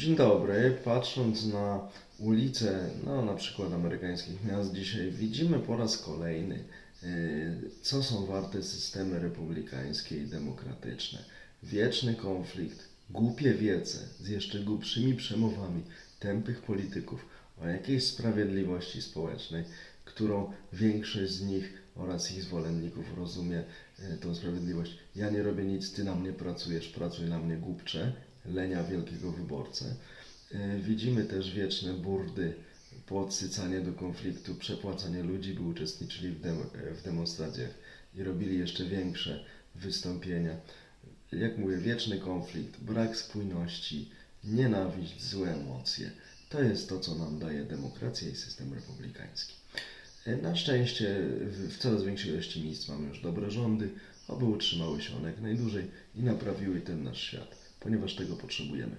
Dzień dobry. Patrząc na ulice, no na przykład amerykańskich miast dzisiaj, widzimy po raz kolejny, y, co są warte systemy republikańskie i demokratyczne. Wieczny konflikt, głupie wiece z jeszcze głupszymi przemowami tępych polityków o jakiejś sprawiedliwości społecznej, którą większość z nich oraz ich zwolenników rozumie y, tą sprawiedliwość. Ja nie robię nic, ty na mnie pracujesz, pracuj na mnie głupcze, lenia wielkiego wyborcę. Y, Widzimy też wieczne burdy, podsycanie do konfliktu, przepłacanie ludzi, by uczestniczyli w, dem- w demonstracjach i robili jeszcze większe wystąpienia. Jak mówię, wieczny konflikt, brak spójności, nienawiść, złe emocje. To jest to, co nam daje demokracja i system republikański. Y, Na szczęście w coraz większej ilości miejsc mamy już dobre rządy, oby utrzymały się one jak najdłużej i naprawiły ten nasz świat, ponieważ tego potrzebujemy.